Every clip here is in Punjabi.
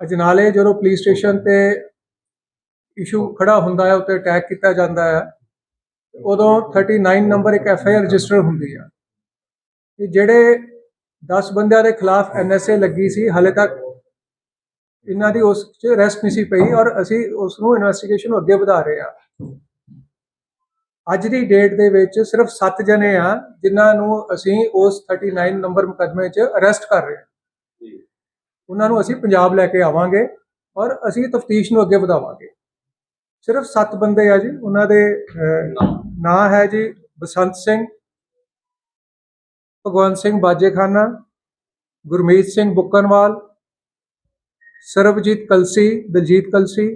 ਅਜਨਾਲੇ ਜਦੋਂ ਪੁਲਿਸ ਸਟੇਸ਼ਨ ਤੇ ਇਸ਼ੂ ਖੜਾ ਹੁੰਦਾ ਹੈ, ਉੱਤੇ ਅਟੈਕ ਕੀਤਾ ਜਾਂਦਾ ਹੈ, ਉਦੋਂ 39 ਨੰਬਰ ਇੱਕ ਐਫ ਆਈ ਆਰ ਰਜਿਸਟਰ ਹੁੰਦੀ ਆ। ਕਿ ਜਿਹੜੇ 10 ਬੰਦਿਆਂ ਦੇ ਖਿਲਾਫ ਐਨ ਐਸ ਏ ਲੱਗੀ ਸੀ, ਹਲੇ ਤੱਕ ਇਹਨਾਂ ਦੀ ਉਸ 'ਚ ਰੈਸਟ ਨਹੀਂ ਸੀ ਪਈ ਔਰ ਅਸੀਂ ਉਸ ਨੂੰ ਇਨਵੈਸਟੀਗੇਸ਼ਨ ਨੂੰ ਅੱਗੇ ਵਧਾ ਰਹੇ ਆ ਅੱਜ ਦੀ ਡੇਟ ਦੇ ਵਿੱਚ ਸਿਰਫ 7 ਜਣੇ ਆ, ਜਿਨ੍ਹਾਂ ਨੂੰ ਅਸੀਂ ਉਸ 39 ਨੰਬਰ ਮੁਕੱਦਮੇ 'ਚ ਅਰੈਸਟ ਕਰ ਰਹੇ ਹਾਂ। ਉਹਨਾਂ ਨੂੰ ਅਸੀਂ ਪੰਜਾਬ ਲੈ ਕੇ ਆਵਾਂਗੇ ਔਰ ਅਸੀਂ ਤਫਤੀਸ਼ ਨੂੰ ਅੱਗੇ ਵਧਾਵਾਂਗੇ। ਸਿਰਫ 7 ਬੰਦੇ ਆ ਜੀ, ਉਹਨਾਂ ਦੇ ਨਾਂ ਹੈ ਜੀ ਬਸੰਤ ਸਿੰਘ, ਭਗਵੰਤ ਸਿੰਘ ਬਾਜੇਖਾਨਾ, ਗੁਰਮੀਤ ਸਿੰਘ ਬੁੱਕਨਵਾਲ, ਸਰਬਜੀਤ ਕਲਸੀ, ਦਲਜੀਤ ਕਲਸੀ,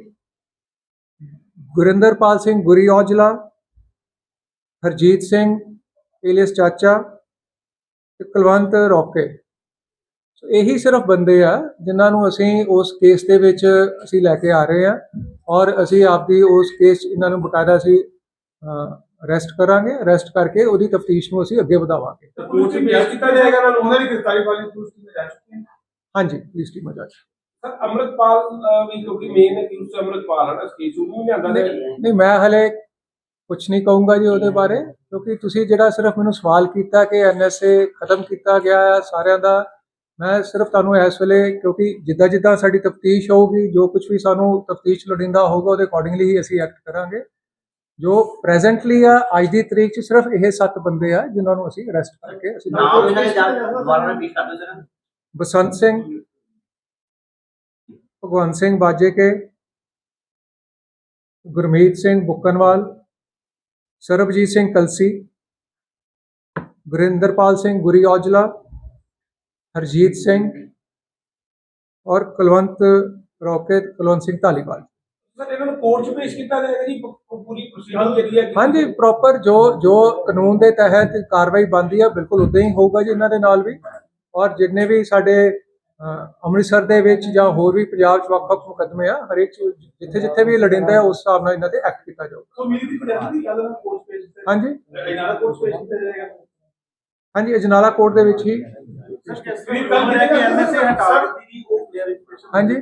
ਗੁਰਿੰਦਰਪਾਲ ਸਿੰਘ ਗੁਰੀ ਔਜਲਾ, ਹਰਜੀਤ ਸਿੰਘ, ਏਲੀਅਸ ਚਾਚਾ ਤੇ ਕੁਲਵੰਤ ਰੋਕੇ। ਸੋ ਇਹੀ ਸਿਰਫ ਬੰਦੇ ਆ ਜਿਨ੍ਹਾਂ ਨੂੰ ਅਸੀਂ ਉਸ ਕੇਸ ਦੇ ਵਿੱਚ ਅਸੀਂ ਲੈ ਕੇ ਆ ਰਹੇ ਆ ਔਰ ਅਸੀਂ ਆਪਦੀ ਉਸ ਕੇਸ ਇਹਨਾਂ ਨੂੰ ਬਕਾਇਦਾ ਅਸੀਂ ਅਰੈਸਟ ਕਰਾਂਗੇ ਅਰੈਸਟ ਕਰਕੇ ਉਹਦੀ ਤਫਤੀਸ਼ ਨੂੰ ਅਸੀਂ ਅੱਗੇ ਵਧਾਵਾਂਗੇ। ਕੋਰਟ ਵਿੱਚ ਪੇਸ਼ ਕੀਤਾ ਜਾਏਗਾ ਨਾਲ ਉਹਨਾਂ ਦੀ ਗ੍ਰਿਫਤਾਰੀ ਵਾਲੀ ਪੁਲਿਸ ਟੀਮ ਜਾ ਚੁੱਕੀ ਹੈ ਹਾਂਜੀ ਪੁਲਿਸ ਟੀਮ ਜਾ ਸਰ ਅਮਰਤਪਾਲ ਵੀ ਕਿਉਂਕਿ ਮੇਨ ਅਕਿਊਜ਼ ਅਮਰਤਪਾਲ ਹੈ ਕੇਸ ਨੂੰ ਲਿਆਂਦਾ ਤੇ ਨਹੀਂ ਮੈਂ ਹਲੇ ਕੁਝ ਨਹੀਂ ਕਹੂੰਗਾ ਜੀ ਉਹਦੇ ਬਾਰੇ ਕਿਉਂਕਿ ਤੁਸੀਂ ਜਿਹੜਾ ਸਿਰਫ ਮੈਨੂੰ ਸਵਾਲ ਕੀਤਾ ਕਿ ਐਨਐਸਏ ਖਤਮ ਕੀਤਾ ਗਿਆ ਹੈ ਸਾਰਿਆਂ ਦਾ ਮੈਂ ਸਿਰਫ ਤੁਹਾਨੂੰ ਇਸ ਵੇਲੇ ਕਿਉਂਕਿ ਜਿੱਦਾਂ ਜਿੱਦਾਂ ਸਾਡੀ ਤਫਤੀਸ਼ ਹੋਊਗੀ ਜੋ ਕੁਝ ਵੀ ਸਾਨੂੰ ਤਫਤੀਸ਼ ਲੋੜੀਂਦਾ ਹੋਊਗਾ ਉਹਦੇ ਅਕੋਰਡਿੰਗਲੀ ਹੀ ਅਸੀਂ ਐਕਟ ਕਰਾਂਗੇ। ਜੋ ਪ੍ਰੈਜ਼ੈਂਟਲੀ ਆ ਅੱਜ ਦੀ ਤਰੀਕ 'ਚ ਸਿਰਫ ਇਹ ਸੱਤ ਬੰਦੇ ਆ ਜਿਨ੍ਹਾਂ ਨੂੰ ਅਸੀਂ ਅਰੈਸਟ ਕਰਕੇ ਅਸੀਂ ਨਾਮ ਇਹਨਾਂ ਦੇ ਜਾ- ਦੁਬਾਰਾ ਰਿਪੀਟ ਕਰ ਦਿਓ ਸਰ ਬਸੰਤ ਸਿੰਘ ਭਗਵੰਤ ਸਿੰਘ ਬਾਜੇਕੇ ਗੁਰਮੀਤ ਸਿੰਘ ਬੁੱਕਨਵਾਲ ਸਰਬਜੀਤ ਸਿੰਘ ਕਲਸੀ ਗੁਰਿੰਦਰਪਾਲ ਸਿੰਘ ਗੁਰੀ ਔਜਲਾ ਹਰਜੀਤ ਸਿੰਘ ਔਰ ਕੁਲਵੰਤ ਰੋਕੇਤ ਕੁਲਵੰਤ ਸਿੰਘ ਧਾਲੀਵਾਲ। ਸਰ ਇਹਨਾਂ ਨੂੰ ਕੋਰਟ 'ਚ ਪੇਸ਼ ਕੀਤਾ ਜਾਏਗਾ ਜੀ ਪੂਰੀ ਪ੍ਰੋਸੀਡਿੰਗ ਜਿਹੜੀ ਹੈ? ਹਾਂਜੀ ਪ੍ਰੋਪਰ ਜੋ ਜੋ ਕਾਨੂੰਨ ਦੇ ਤਹਿਤ ਕਾਰਵਾਈ ਬਣਦੀ ਆ ਬਿਲਕੁਲ ਉਦਾਂ ਹੀ ਹੋਊਗਾ ਜੀ ਇਹਨਾਂ ਦੇ ਨਾਲ ਵੀ। ਔਰ ਜਿੰਨੇ ਵੀ ਸਾਡੇ ਅੰਮ੍ਰਿਤਸਰ ਦੇ ਵਿੱਚ ਜਾਂ ਹੋਰ ਵੀ ਪੰਜਾਬ 'ਚ ਵੱਖ-ਵੱਖ ਮੁਕੱਦਮੇ ਆ ਹਰੇਕ ਜਿੱਥੇ ਜਿੱਥੇ ਵੀ ਲੜਿੰਦੇ ਆ ਉਸ ਹਿਸਾਬ ਨਾਲ ਇਹਨਾਂ ਤੇ ਐਕਟ ਕੀਤਾ ਜਾਊਗਾ। ਸੋ ਮੇਰੀ ਦੀ ਪ੍ਰੈਸ ਦੀ ਗੱਲ ਹੈ ਕੋਰਟ ਪੇਸ਼ ਕੀਤਾ ਹਾਂਜੀ। ਇਹਨਾਂ ਦਾ ਕੋਰਟ ਪੇਸ਼ ਕੀਤਾ ਜਾਏਗਾ। ਹਾਂਜੀ ਅਜਨਾਲਾ ਕੋਰਟ ਦੇ ਵਿੱਚ ਹੀ ਹਾਂਜੀ।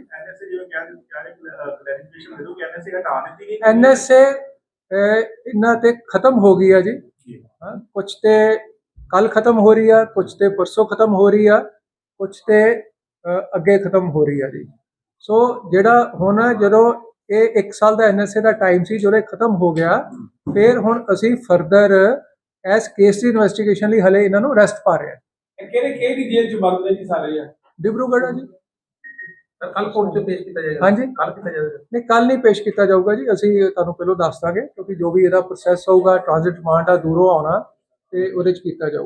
ਐਨਐਸਏ ਇਹਨਾਂ ਤੇ ਖਤਮ ਹੋ ਗਈ ਆ ਜੀ। ਹਾਂ ਕੁਝ ਤੇ ਕੱਲ ਖਤਮ ਹੋ ਰਹੀ ਆ ਕੁਝ ਤੇ ਪਰਸੋਂ ਖਤਮ ਹੋ ਰਹੀ ਆ ਕੁਝ ਤੇ ਅੱਗੇ ਖਤਮ ਹੋ ਰਹੀ ਆ ਜੀ। ਸੋ ਜਿਹੜਾ ਹੁਣ ਜਦੋਂ ਇਹ 1 ਸਾਲ ਦਾ ਐਨਐਸਏ ਦਾ ਟਾਈਮ ਸੀ ਜਦੋਂ ਇਹ ਖਤਮ ਹੋ ਗਿਆ ਫਿਰ ਹੁਣ ਅਸੀਂ ਫਰਦਰ ਇਸ ਕੇਸ ਦੀ ਇਨਵੈਸਟੀਗੇਸ਼ਨ ਲਈ ਹਲੇ ਇਹਨਾਂ ਨੂੰ ਅਰੈਸਟ ਪਾ ਰਹੇ ਕਿਹੜੇ ਕਿਹੜੀ ਜੇਲ੍ਹ 'ਚ ਬੰਦ ਨੇ ਜੀ ਸਾਰੇ ਆ ਡਿਬਰੂਗੜ੍ਹ ਆ ਜੀ। ਕੱਲ ਕੋਰਟ 'ਚ ਪੇਸ਼ ਕੀਤਾ ਜਾਏਗਾ। ਹਾਂਜੀ। ਕੱਲ ਕੀਤਾ ਜਾਏਗਾ। ਨਹੀਂ ਕੱਲ ਨਹੀਂ ਪੇਸ਼ ਕੀਤਾ ਜਾਊਗਾ ਜੀ। ਅਸੀਂ ਤੁਹਾਨੂੰ ਪਹਿਲਾਂ ਦੱਸ ਦਾਂਗੇ ਕਿਉਂਕਿ ਜੋ ਵੀ ਇਹਦਾ ਪ੍ਰੋਸੈਸ ਹੋਊਗਾ ਟ੍ਰਾਂਜ਼ਿਟ ਰਿਮਾਂਡ ਆ ਦੂਰੋਂ ਆਉਣਾ ਤੇ ਉਹਦੇ ਚ ਕੀਤਾ ਜਾਊਗਾ।